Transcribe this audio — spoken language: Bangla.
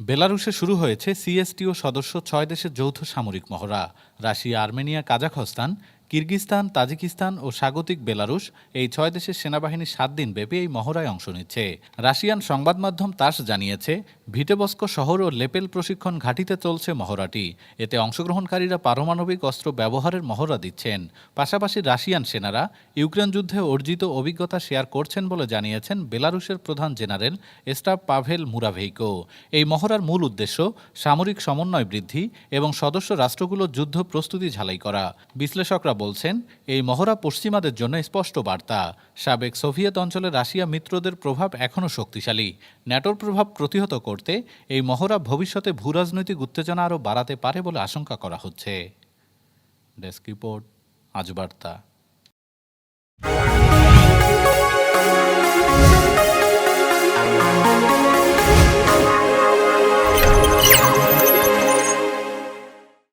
বেলারুশে শুরু হয়েছে সিএসটিও সদস্য ছয় দেশের যৌথ সামরিক মহড়া। Russia Armenia Kazakhstan Kyrgyzstan, Tajikistan ও স্বাগতিক বেলারুশ এই ছয় দেশের সেনাবাহিনী সাত দিন ব্যাপী এই মহড়ায় অংশ নিচ্ছে। রাশিয়ান সংবাদ মাধ্যম তাস জানিয়েছে, ভিটেবস্ক শহর ও লেপেল প্রশিক্ষণ ঘাঁটিতে চলছে মহড়াটি। এতে অংশগ্রহণকারীরা পারমাণবিক অস্ত্র ব্যবহারের মহড়া দিচ্ছেন। পাশাপাশি রাশিয়ান সেনারা ইউক্রেন যুদ্ধে অর্জিত অভিজ্ঞতা শেয়ার করছেন বলে জানিয়েছেন বেলারুশের প্রধান জেনারেল স্টাফ পাভেল মুরাভেইকো। এই মহড়ার মূল উদ্দেশ্য সামরিক সমন্বয় বৃদ্ধি এবং সদস্য রাষ্ট্রগুলোর যুদ্ধ প্রস্তুতি ঝালাই করা। বিশ্লেষকরা বলছেন, এই মহড়া পশ্চিমাদের জন্য স্পষ্ট বার্তা। সাবেক সোভিয়েত অঞ্চলে রাশিয়া মিত্রদের প্রভাব এখনও শক্তিশালী। ন্যাটোর প্রভাব প্রতিহত করতে এই মহড়া ভবিষ্যতে ভূরাজনৈতিক উত্তেজনা আরও বাড়াতে পারে বলে আশঙ্কা করা হচ্ছে। ডেস্ক রিপোর্ট আজ বার্তা